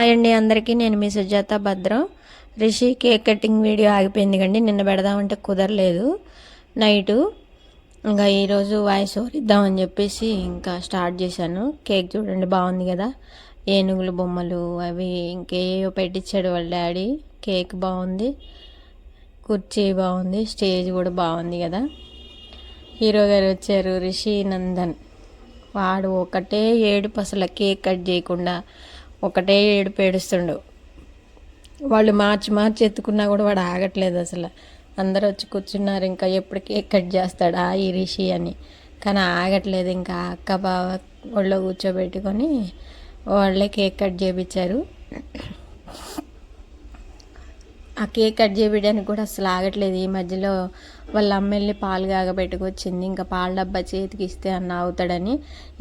Hi అండి అందరికీ నేను మీ సుజాత భద్రం. రిషి కేక్ కటింగ్ వీడియో ఆగిపోయింది కండి నిన్న పెడదామంటే కుదరలేదు. నైటు ఇంకా ఈరోజు వాయిస్ ఓరిద్దామని చెప్పేసి ఇంకా స్టార్ట్ చేశాను. కేక్ చూడండి బాగుంది కదా. ఏనుగులు బొమ్మలు అవి ఇంకేయో పెట్టించాడు వాళ్ళ డాడీ. కేక్ బాగుంది కుర్చీ బాగుంది స్టేజ్ కూడా బాగుంది కదా. హీరో గారు వచ్చారు రిషి నందన్. వాడు ఒకటే ఏడుపు అసలు కేక్ కట్ చేయకుండా. ఒకటే ఏడుపు ఏడుస్తుండు. వాళ్ళు మార్చి మార్చి ఎత్తుకున్నా కూడా వాడు ఆగట్లేదు అసలు. అందరూ వచ్చి కూర్చున్నారు ఇంకా ఎప్పుడు కేక్ కట్ చేస్తాడా ఈ రిషి అని. కానీ ఆగట్లేదు ఇంకా అక్క బావ ఒళ్ళో కూర్చోబెట్టుకొని వాళ్ళే కేక్ కట్ చేయించారు ఆ కేక్ కట్ చేయడానికి కూడా అసలు ఆగట్లేదు. ఈ మధ్యలో వాళ్ళ అమ్మ వెళ్ళి పాలు కాగబెట్టుకొచ్చింది. ఇంకా పాల డబ్బా చేతికి ఇస్తే అన్న అవుతాడని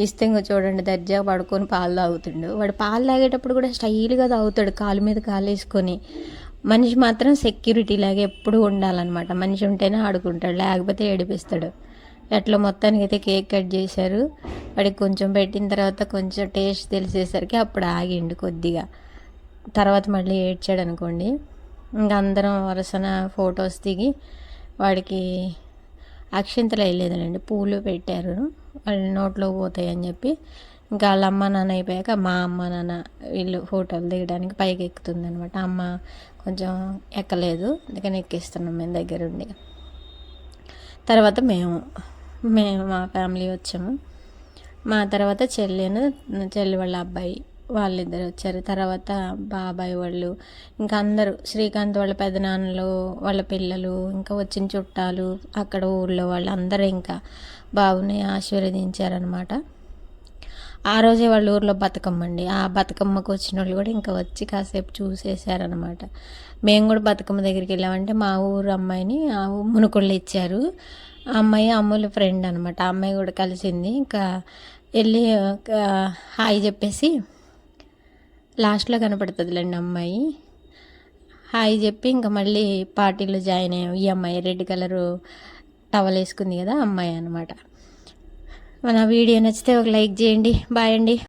ఇస్తే ఇంకా చూడండి దర్జాగా పడుకొని పాలు తాగుతుండు. వాడు పాలు తాగేటప్పుడు కూడా స్టైల్గా తాగుతాడు కాలు మీద కాలు వేసుకొని మనిషి మాత్రం సెక్యూరిటీ లాగా ఎప్పుడు ఉండాలన్నమాట. మనిషి ఉంటేనే ఆడుకుంటాడు లేకపోతే ఏడిపిస్తాడు. ఎట్లా మొత్తానికి అయితే కేక్ కట్ చేశారు. వాడికి కొంచెం పెట్టిన తర్వాత కొంచెం టేస్ట్ తెలిసేసరికి అప్పుడు ఆగిండు కొద్దిగా. తర్వాత మళ్ళీ ఏడ్చాడు అనుకోండి ఇంకా అందరం వరుసన ఫొటోస్ దిగి వాడికి అక్షింతలు వేయలేదండి పూలు పెట్టారు. వాళ్ళ నోట్లో పోతాయి అని చెప్పి ఇంకా వాళ్ళ అమ్మ నాన్న అయిపోయాక మా అమ్మ నాన్న వీళ్ళు ఫోటోలు దిగడానికి పైకి ఎక్కుతుంది అనమాట అమ్మ కొంచెం ఎక్కలేదు అందుకని ఎక్కిస్తున్నాం మేము దగ్గరుండి. తర్వాత మేము మేము మా ఫ్యామిలీ వచ్చాము. మా తర్వాత చెల్లెను చెల్లి వాళ్ళ అబ్బాయి వాళ్ళిద్దరు వచ్చారు. తర్వాత బాబాయ్ వాళ్ళు ఇంకా అందరూ శ్రీకాంత్ వాళ్ళ పెదనాన్నలు వాళ్ళ పిల్లలు ఇంకా వచ్చిన చుట్టాలు అక్కడ ఊళ్ళో వాళ్ళు అందరూ ఇంకా బాబుని ఆశీర్వదించారనమాట ఆ రోజే వాళ్ళ ఊర్లో బతుకమ్మ అండి. ఆ బతుకమ్మకు వచ్చిన వాళ్ళు కూడా ఇంకా వచ్చి కాసేపు చూసేసారనమాట మేము కూడా బతుకమ్మ దగ్గరికి వెళ్ళామంటే మా ఊరు అమ్మాయిని ఆ మునుకుళ్ళు ఇచ్చారు. ఆ అమ్మాయి అమ్ముల ఫ్రెండ్ అనమాట ఆ అమ్మాయి కూడా కలిసింది. ఇంకా వెళ్ళి హాయ్ చెప్పేసి లాస్ట్లో కనపడుతుందిలేండి అమ్మాయి. హాయ్ చెప్పి ఇంకా మళ్ళీ పార్టీలో జాయిన్ అయ్యాం. ఈ అమ్మాయి రెడ్ కలరు టవల్ వేసుకుంది కదా అమ్మాయి అనమాట మన వీడియో నచ్చితే ఒక లైక్ చేయండి. బాయ్ అండి.